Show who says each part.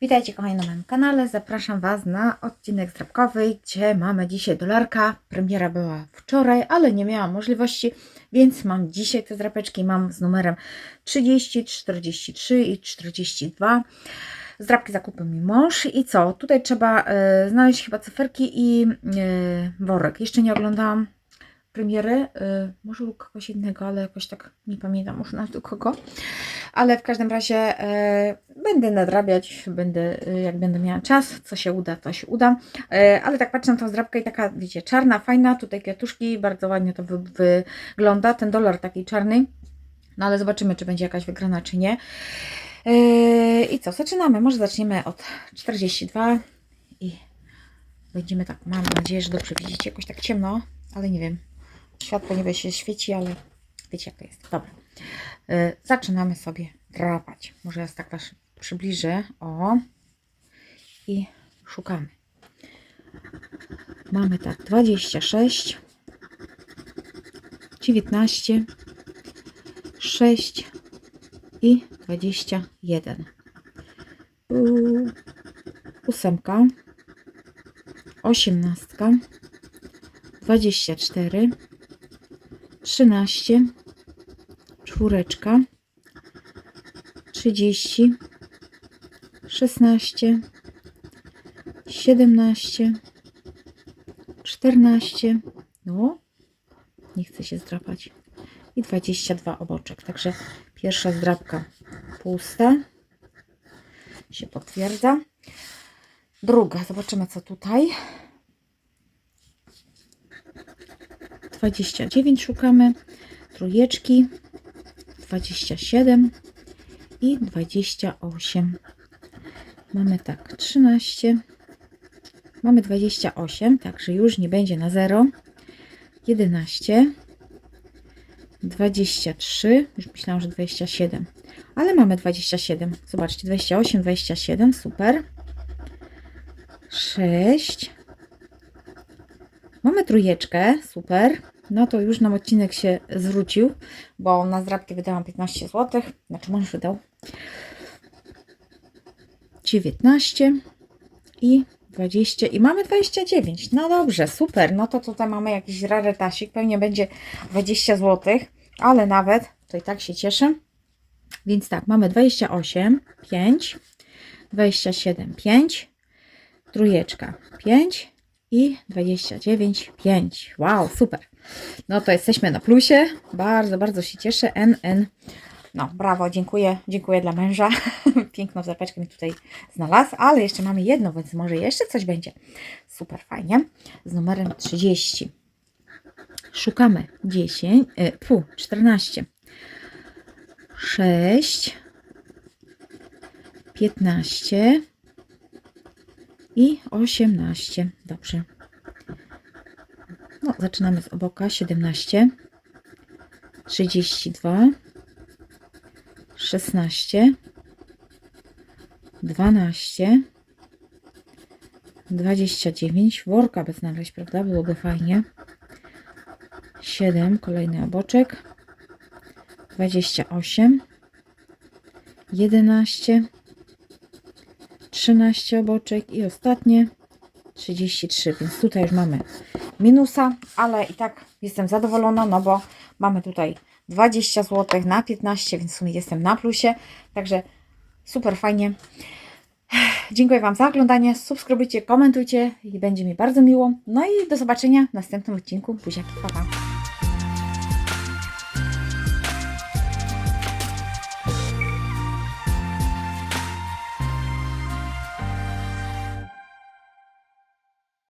Speaker 1: Witajcie kochani na moim kanale. Zapraszam Was na odcinek zdrabkowy, gdzie mamy dzisiaj dolarka. Premiera była wczoraj, ale nie miałam możliwości, więc mam dzisiaj te zdrapeczki. Mam z numerem 30, 43 i 42. Zdrabki zakupił mi mąż i co? Tutaj trzeba e, znaleźć chyba cyferki i e, worek. Jeszcze nie oglądałam premiery, y, może u kogoś innego, ale jakoś tak nie pamiętam już nawet u kogo. Ale w każdym razie y, będę nadrabiać, będę, y, jak będę miała czas, co się uda, to się uda. Y, ale tak patrzę na tą zdrabkę i taka, wiecie, czarna, fajna, tutaj kwiatuszki, bardzo ładnie to wy, wygląda, ten dolar taki czarny. No ale zobaczymy, czy będzie jakaś wygrana, czy nie. I co, zaczynamy. Może zaczniemy od 42 i będziemy tak, mam nadzieję, że dobrze widzicie, jakoś tak ciemno, ale nie wiem. Światło niby się świeci, ale wiecie jak to jest. Dobra. Y, zaczynamy sobie drapać. Może ja tak Was przybliżę. O. I szukamy. Mamy tak 26, 19, 6 i 21. Uuu, ósemka, osiemnastka, 24, 13, czwóreczka, 30, 16, 17, 14, no, nie chce się zdrapać, i 22 oboczek. Także pierwsza zdrapka pusta, się potwierdza. Druga, zobaczymy co tutaj. 29 szukamy, trójeczki, 27 i 28. Mamy tak, 13, mamy 28, także już nie będzie na 0, 11, 23, już myślałam, że 27, ale mamy 27, zobaczcie, 28, 27, super, 6, Mamy trójeczkę, super. No to już nam odcinek się zwrócił, bo na zdrabki wydałam 15 zł. Znaczy mąż wydał 19 i 20 i mamy 29. No dobrze, super. No to tutaj mamy jakiś rarytasik. Pewnie będzie 20 zł, ale nawet to i tak się cieszę. Więc tak, mamy 28, 5, 27, 5, trójeczka 5 i 29, 5. Wow, super. No to jesteśmy na plusie. Bardzo, bardzo się cieszę. NN. No, brawo, dziękuję. Dziękuję dla męża. Piękną zapeczkę mi tutaj znalazł, ale jeszcze mamy jedno, więc może jeszcze coś będzie. Super, fajnie. Z numerem 30. Szukamy 10, y, pu, 14, 6, 15, i 18. Dobrze. No, zaczynamy z oboka. 17, 32, 16, 12, 29. Worka by znaleźć, prawda? Byłoby fajnie. 7, kolejny oboczek. 28, 11, 13 oboczek i ostatnie 33, więc tutaj już mamy minusa, ale i tak jestem zadowolona, no bo mamy tutaj 20 zł na 15, więc w sumie jestem na plusie, także super fajnie. Dziękuję Wam za oglądanie, subskrybujcie, komentujcie i będzie mi bardzo miło. No i do zobaczenia w następnym odcinku. Buziaki, pa, pa.